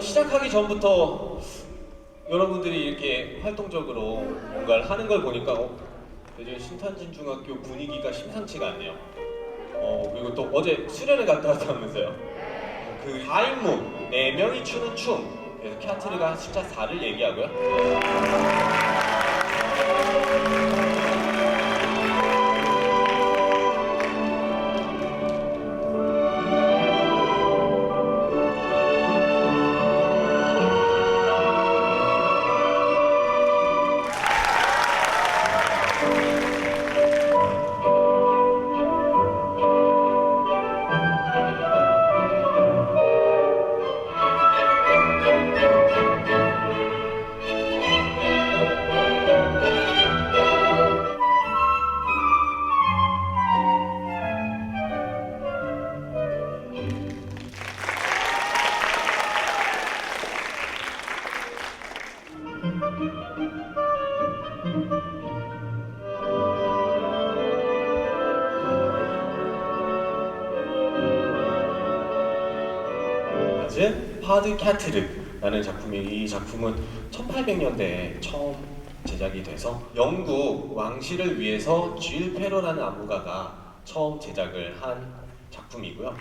시작하기 전부터 여러분들이 이렇게 활동적으로 뭔가를 하는 걸 보니까 어, 요즘 신탄진 중학교 분위기가 심상치가 않네요. 어, 그리고 또 어제 수련회 갔다 왔다면서요. 그 4인무 4명이 추는 춤 그래서 캬트르가 숫자 4를 얘기하고요. 맞은 파드 캬트르라는 작품이 이 작품은 1800년대에 처음 제작이 돼서 영국 왕실을 위해서 쥘 페로라는 안무가가 처음 제작을 한 작품이고요. 어,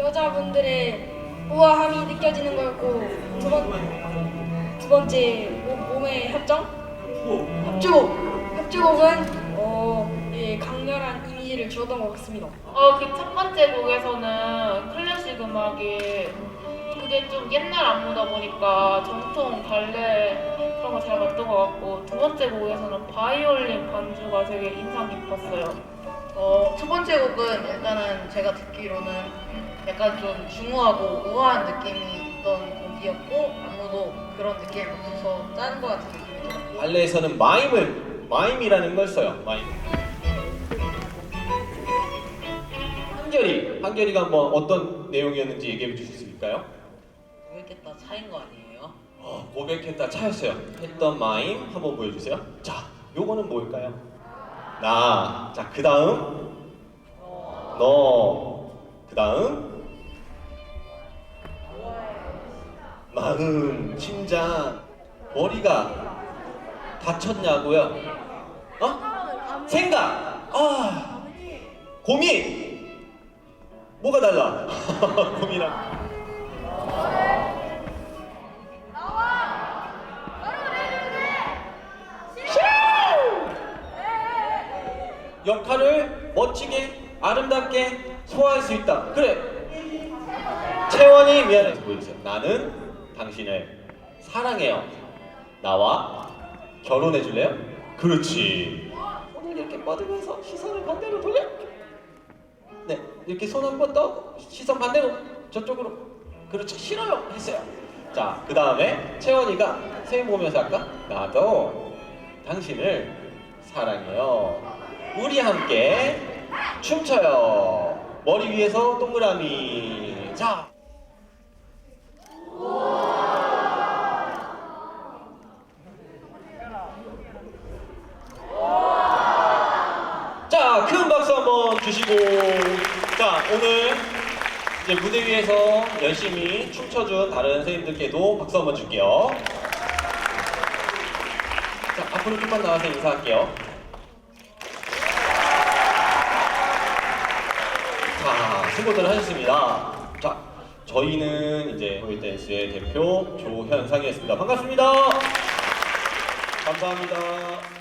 여자분들의 우아함이 느껴지는 거였고 두, 번, 두 번째 몸, 몸의 협정 협주곡 협주곡은 어, 예, 강렬한 이미지를 주었던 것 같습니다. 어, 그 첫 번째 곡에서는 클래식 음악이 그게 좀 옛날 안무다 보니까 전통 발레 그런 거 잘 맞던 것 같고 두 번째 곡에서는 바이올린 반주가 되게 인상 깊었어요. 어, 첫 번째 곡은 일단은 제가 듣기로는 약간 좀 중후하고 우아한 느낌이 있던 곡이었고 안무도 그런 느낌이 없어서 짠것 같은 느낌이 들었고 발레에서는 마임을 마임이라는 걸 써요. 마임. 한결이 한결이가 뭐 어떤 내용이었는지 얘기해 주실 수 있을까요? 고백했다 차인 거 아니에요? 어, 고백했다 차였어요. 했던 마임 한번 보여주세요. 자, 요거는 뭘까요? 나. 자, 그 다음 너. 그 다음 마음, 심장, 머리가 다쳤냐고요? 어? 생각. 아, 고민. 뭐가 달라? 고민하고. 역할을 멋지게 아름답게 소화할 수 있다. 그래. 채원이 미안해서 보여주세요. 나는 당신을 사랑해요. 나와 결혼해 줄래요? 그렇지. 오늘 이렇게 뻗으면서 시선을 반대로 돌려. 네, 이렇게 손 한 번 떠 시선 반대로 저쪽으로. 그렇죠. 싫어요. 했어요. 자, 그 다음에 채원이가 세 보면서 할까? 나도 당신을 사랑해요. 우리 함께 춤춰요. 머리 위에서 동그라미. 자. 자, 큰 박수 한번 주시고. 자, 오늘 이제 무대 위에서 열심히 춤춰준 다른 선생님들께도 박수 한번 줄게요. 자, 앞으로 좀만 나와서 인사할게요. 자, 수고들 하셨습니다. 자, 저희는 이제 보이댄스의 대표 조현상이었습니다. 반갑습니다. 감사합니다.